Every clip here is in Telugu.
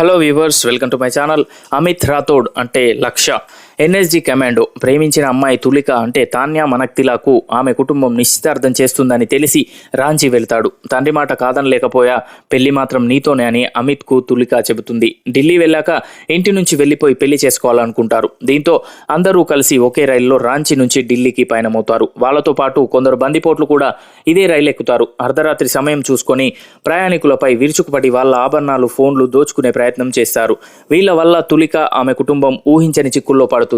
Hello viewers welcome to my channel Amit Rathod అంటే లక్ష. ఎన్ఎస్జి కమాండో ప్రేమించిన అమ్మాయి తులిక అంటే తాన్యా మనక్తిలాకు ఆమె కుటుంబం నిశ్చితార్థం చేస్తుందని తెలిసి రాంచి వెళ్తాడు. తండ్రి మాట కాదనలేకపోయా పెళ్ళి మాత్రం నీతోనే అని అమిత్కు తులిక చెబుతుంది. ఢిల్లీ వెళ్ళాక ఇంటి నుంచి వెళ్ళిపోయి పెళ్ళి చేసుకోవాలనుకుంటారు. దీంతో అందరూ కలిసి ఒకే రైల్లో రాంచి నుంచి ఢిల్లీకి పయనమవుతారు. వాళ్ళతో పాటు కొందరు బందిపోట్లు కూడా ఇదే రైలు ఎక్కుతారు. అర్ధరాత్రి సమయం చూసుకొని ప్రయాణికులపై విరుచుకుపడి వాళ్ళ ఆభరణాలు ఫోన్లు దోచుకునే ప్రయత్నం చేస్తారు. వీళ్ళ వల్ల తులిక ఆమె కుటుంబం ఊహించని చిక్కుల్లో పడుతుంది.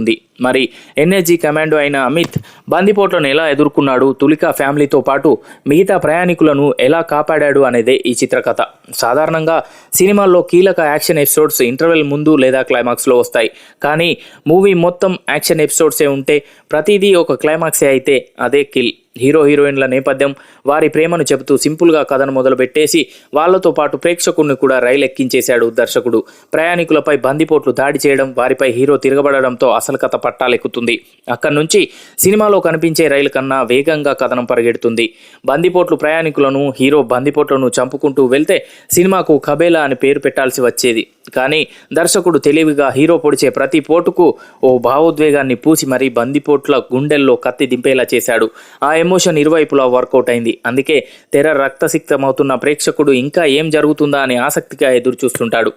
మరి ఎన్ఎస్జీ కమాండో అయిన అమిత్ బందిపోట్లను ఎలా ఎదుర్కొన్నాడు? తులిక ఫ్యామిలీతో పాటు మిగతా ప్రయాణికులను ఎలా కాపాడాడు అనేదే ఈ చిత్రకథ. సాధారణంగా సినిమాల్లో కీలక యాక్షన్ ఎపిసోడ్స్ ఇంటర్వెల్ ముందు లేదా క్లైమాక్స్లో వస్తాయి. కానీ మూవీ మొత్తం యాక్షన్ ఎపిసోడ్సే ఉంటే ప్రతిదీ ఒక క్లైమాక్సే అయితే అదే కిల్. హీరో హీరోయిన్ల నేపథ్యం వారి ప్రేమను చెబుతూ సింపుల్గా కథను మొదలుపెట్టేసి వాళ్ళతో వాళ్ళతో పాటు ప్రేక్షకుడిని కూడా రైలు ఎక్కించేశాడు దర్శకుడు. ప్రయాణికులపై బందిపోట్లు దాడి చేయడం వారిపై హీరో తిరగబడడంతో అసలు కథ పట్టాలెక్కుతుంది. అక్కడి నుంచి సినిమాలో కనిపించే రైలు కన్నా వేగంగా కథనం పరిగెడుతుంది. బందిపోట్లు ప్రయాణికులను హీరో బందిపోట్లను చంపుకుంటూ వెళ్తే సినిమాకు కబేలా అని పేరు పెట్టాల్సి వచ్చేది. కానీ దర్శకుడు తెలివిగా హీరో పొడిచే ప్రతి పోటుకు ఓ భావోద్వేగాన్ని పూసి మరీ బందిపోట్ల గుండెల్లో కత్తి దింపేలా చేశాడు. ఆ ఎమోషన్ ఇరువైపులా వర్కౌట్ అయింది. అందుకే తెర రక్తసిక్తమవుతున్న ప్రేక్షకుడు ఇంకా ఏం జరుగుతుందా అని ఆసక్తిగా ఎదురుచూస్తుంటాడు.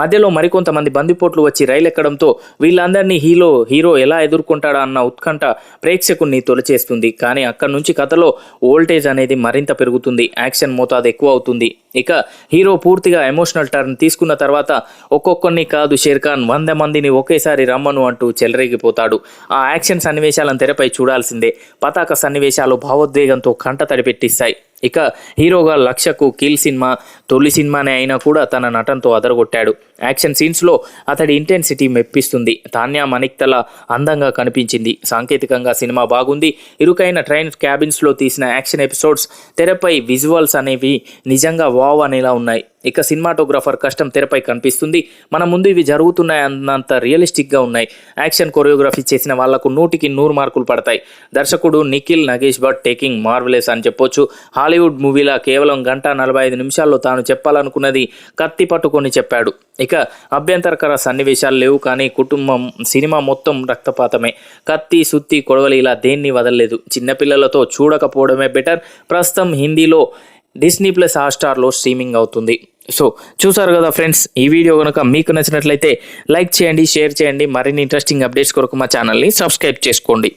మధ్యలో మరికొంతమంది బందిపోట్లు వచ్చి రైలు ఎక్కడంతో వీళ్ళందరినీ హీరో హీరో ఎలా ఎదుర్కొంటాడా అన్న ఉత్కంఠ ప్రేక్షకుణ్ణి తొలిచేస్తుంది. కానీ అక్కడి నుంచి కథలో వోల్టేజ్ అనేది మరింత పెరుగుతుంది. యాక్షన్ మోతాదు ఎక్కువ అవుతుంది. ఇక హీరో పూర్తిగా ఎమోషనల్ టర్న్ తీసుకున్న తర్వాత ఒక్కొక్కరిని కాదు షేర్ఖాన్ వంద మందిని ఒకేసారి రమ్మను అంటూ చెలరేగిపోతాడు. ఆ యాక్షన్ సన్నివేశాలను తెరపై చూడాల్సిందే. పతాక సన్నివేశాలు భావోద్వేగంతో కంట తడిపెట్టిస్తాయి ఇక హీరోగా లక్షకు కీల్ సినిమా తొలి సినిమానే అయినా కూడా తన నటనతో అదరగొట్టాడు. యాక్షన్ సీన్స్లో అతడి ఇంటెన్సిటీ మెప్పిస్తుంది. తాన్యా మణిక్తల అందంగా కనిపించింది. సాంకేతికంగా సినిమా బాగుంది. ఇరుకైన ట్రైన్ క్యాబిన్స్లో తీసిన యాక్షన్ ఎపిసోడ్స్ తెరపై విజువల్స్ అనేవి నిజంగా వావ్ అనేలా ఉన్నాయి. ఇక సినిమాటోగ్రాఫర్ కష్టం తెరపై కనిపిస్తుంది. మన ముందు ఇవి జరుగుతున్నాయి అన్నంత రియలిస్టిక్గా ఉన్నాయి. యాక్షన్ కొరియోగ్రఫీ చేసిన వాళ్ళకు నూటికి నూరు మార్కులు పడతాయి. దర్శకుడు నిఖిల్ నగేష్ భట్ టేకింగ్ మార్వెలెస్ అని చెప్పొచ్చు. హాలీవుడ్ మూవీలా కేవలం గంట నలభై ఐదు నిమిషాల్లో తాను చెప్పాలనుకున్నది కత్తి పట్టుకొని చెప్పాడు. ఇక అభ్యంతరకర సన్నివేశాలు లేవు కానీ కుటుంబం సినిమా మొత్తం రక్తపాతమే. కత్తి సుత్తి కొడవలి ఇలా దేన్ని వదలలేదు. చిన్నపిల్లలతో చూడకపోవడమే బెటర్. ప్రస్తుతం హిందీలో డిస్నీ ప్లస్ హాట్స్టార్లో స్ట్రీమింగ్ అవుతుంది. సో చూసారు కదా ఫ్రెండ్స్ ఈ వీడియో కనుక మీకు నచ్చినట్లయితే లైక్ చేయండి షేర్ చేయండి. మరిన్ని ఇంట్రెస్టింగ్ అప్డేట్స్ కొరకు మా ఛానల్ని సబ్స్క్రైబ్ చేసుకోండి.